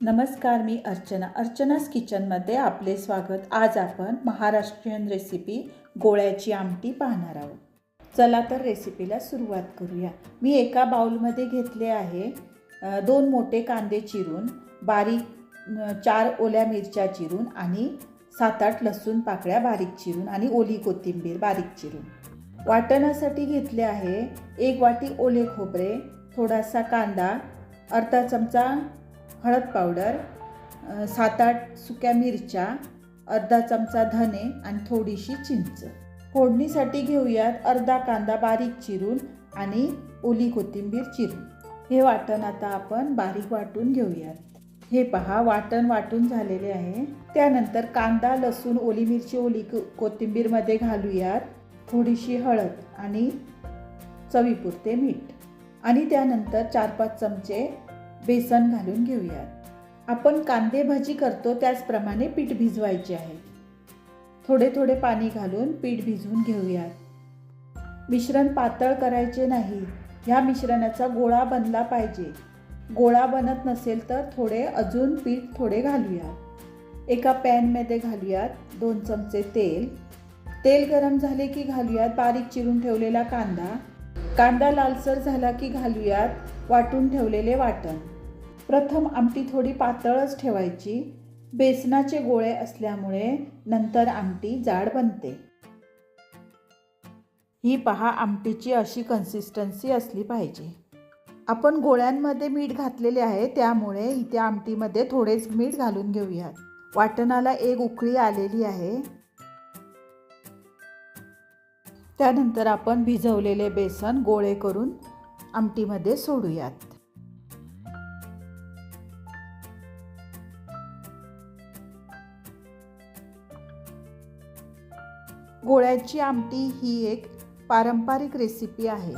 नमस्कार मी अर्चना. अर्चनास किचनमध्ये आपले स्वागत. आज आपण महाराष्ट्रीयन रेसिपी गोळ्याची आमटी पाहणार आहोत. चला तर रेसिपीला सुरुवात करूया. मी एका बाउलमध्ये घेतले आहे दोन मोठे कांदे चिरून बारीक चार ओल्या मिरच्या चिरून आणि सात आठ लसूण पाकळ्या बारीक चिरून आणि ओली कोथिंबीर बारीक चिरून. वाटणासाठी घेतले आहे एक वाटी ओले खोबरे थोडासा कांदा अर्धा चमचा हळद पावडर सात आठ सुक्या मिरच्या अर्धा चमचा धने आणि थोडीशी चिंच. फोडणीसाठी घेऊयात अर्धा कांदा बारीक चिरून आणि ओली कोथिंबीर चिरून. हे वाटण आता आपण बारीक वाटून घेऊयात. हे पहा वाटण वाटून झालेले आहे. त्यानंतर कांदा लसूण ओली मिरची ओली कोथिंबीरमध्ये घालूयात. थोडीशी हळद आणि चवीपुरते मीठ. आणि त्यानंतर चार पाच चमचे बेसन घालून घेऊयात. आपण कांदे भाजी करतो त्याचप्रमाणे पीठ भिजवायचे आहे. थोडे थोडे पाणी घालून पीठ भिजवून घेऊयात. मिश्रण पातळ करायचे नाही. ह्या मिश्रणाचा गोळा बनला पाहिजे. गोळा बनत नसेल तर थोडे अजून पीठ थोडे घालूयात. एका पॅनमध्ये घालूयात दोन चमचे तेल. तेल गरम झाले की घालूयात बारीक चिरून ठेवलेला कांदा. कांदा लालसर झाला की घालूयात वाटून ठेवलेले वाटण. प्रथम आमटी थोडी पातळच ठेवायची. बेसनाचे गोळे असल्यामुळे नंतर आमटी जाड बनते. ही पहा आमटीची अशी कन्सिस्टन्सी असली पाहिजे. आपण गोळ्यांमध्ये मीठ घातलेले आहे त्यामुळे इथे आमटीमध्ये थोडेच मीठ घालून घेऊयात. वाटणाला एक उकळी आलेली आहे. त्यानंतर आपण भिजवलेले बेसन गोळे करून आमटीमध्ये सोडूयात. गोळ्याची आमटी ही एक पारंपरिक रेसिपी आहे.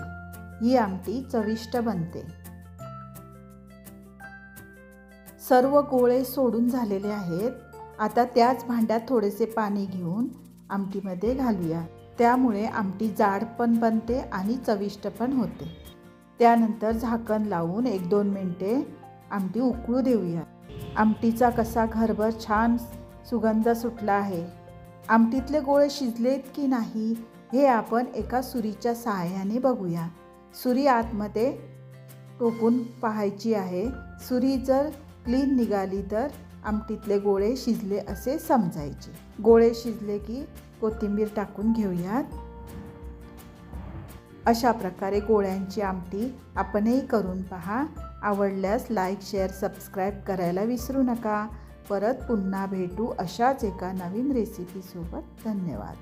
ही आमटी चविष्ट बनते. सर्व गोळे सोडून झालेले आहेत. आता त्याच भांड्यात थोडेसे पाणी घेऊन आमटीमध्ये घालूया. त्यामुळे आमटी जाड पण बनते आणि चविष्ट पण होते. त्यानंतर झाकण लावून एक दोन मिनटे आमटी उकळू देऊया. आमटीचा कसा घरभर छान सुगंध सुटला आहे. आमटीतले गोळे शिजलेत की नाही हे आपण एका सुरीच्या सहाय्याने बघूया. सुरी आतमध्ये टोकून पाहायची आहे. सुरी जर क्लीन निघाली तर आमटीतले गोळे शिजले असे समजायचे. गोळे शिजले की कोथिंबीर टाकून घेऊयात. अशा प्रकारे गोळ्यांची आमटी आपणही करून पहा. आवडल्यास लाईक शेअर सबस्क्राईब करायला विसरू नका. परत पुन्हा भेटू अशाच एका नवीन रेसिपीसोबत धन्यवाद.